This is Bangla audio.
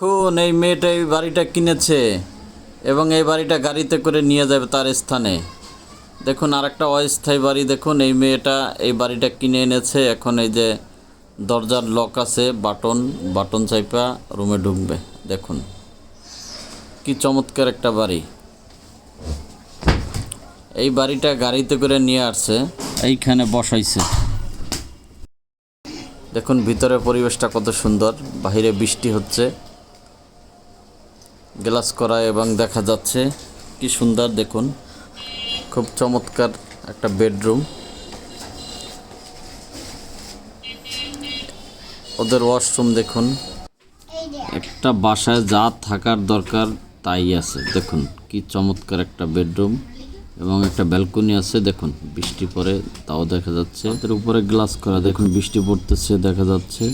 দেখুন এই মেয়েটা এই বাড়িটা কিনেছে এবং এই বাড়িটা গাড়িতে করে নিয়ে যাবে তার স্থানে। দেখুন আর একটা অস্থায়ী বাড়ি, দেখুন এই মেয়েটা এই বাড়িটা কিনে এনেছে। এখন এই যে দরজার লক আছে, বাটন বাটন চাইপা রুমে ঢুকবে। দেখুন কি চমৎকার একটা বাড়ি। এই বাড়িটা গাড়িতে করে নিয়ে আসছে, এইখানে বসাইছে। দেখুন ভিতরে পরিবেশটা কত সুন্দর, বাহিরে বৃষ্টি হচ্ছে। গ্লাস করা এবং দেখা যাচ্ছে কি সুন্দর, দেখুন। খুব চমৎকার একটা বেডরুম। ওদের ওয়াশরুম, দেখুন। একটা বাসায় যা থাকার দরকার তাই আছে, দেখুন। কি চমৎকার একটা বেডরুম এবং একটা ব্যালকনি আছে, দেখুন। বৃষ্টি পড়ে, তাও দেখা যাচ্ছে। এর উপরে গ্লাস করা, দেখুন, বৃষ্টি পড়তেছে, দেখা যাচ্ছে।